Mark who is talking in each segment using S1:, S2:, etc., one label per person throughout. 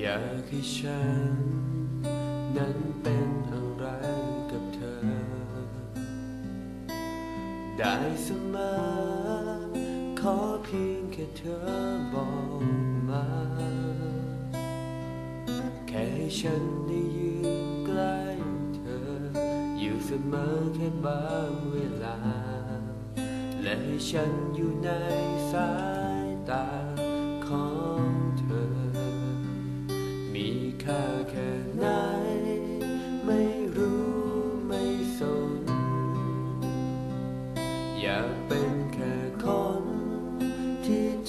S1: อยากให้ฉัน นั้นเป็นอะไรกับเธอ ได้เสมอขอเพียงแค่เธอบอกมา แค่ให้ฉันได้ยืนใกล้เธอ อยู่เสมอแค่บางเวลา และให้ฉันอยู่ในสาย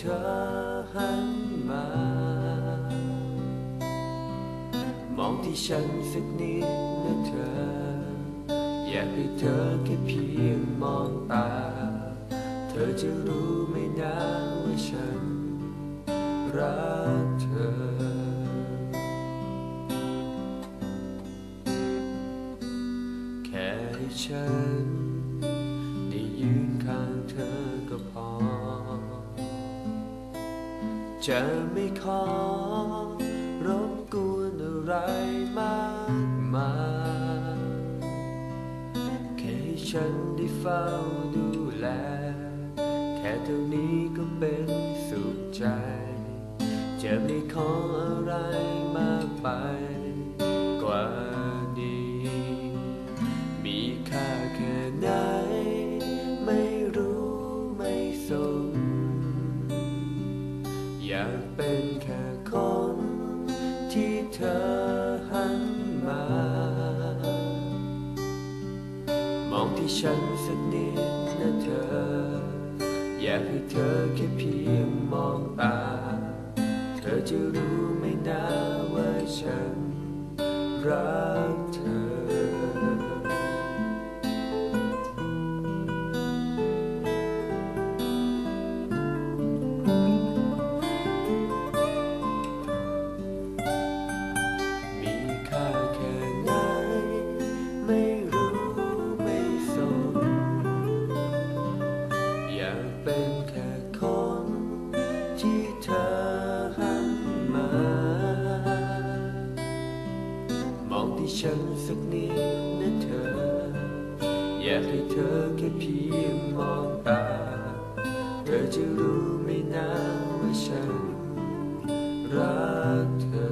S1: เธอหันมา มองที่ฉันสักนิดนะเธอ อยากให้เธอแค่เพียงมองตา เธอจะรู้ไม่นานว่าฉันรักเธอแค่ให้ฉัน จะไม่ขอรบกวนอะไรมากมายแค่ให้ฉันได้เฝ้าดูแล แค่เท่านี้ก็เป็นสุขใจ จะไม่ขออะไรมากไป อยากเป็นแค่คนที่เธอหันมา มองที่ฉันสักนิดนะเธอ อยากให้เธอแค่เพียงมองตา เธอจะรู้ไม่นาว่าฉันรัก ฉันสักนิดนะเธอ อยากให้เธอแค่เพียงมองตา เธอจะรู้ไม่นานว่าฉันรักเธอ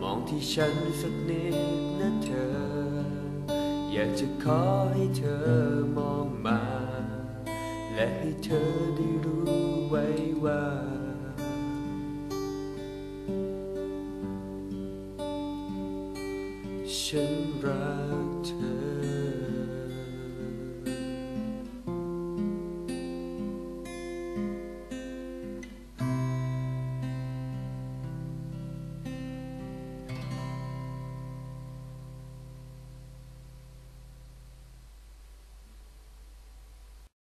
S1: มองที่ฉันสักนิดนะเธอ อยากจะขอให้เธอมองมา และให้เธอได้รู้ไว้ว่า ฉันรักเธอ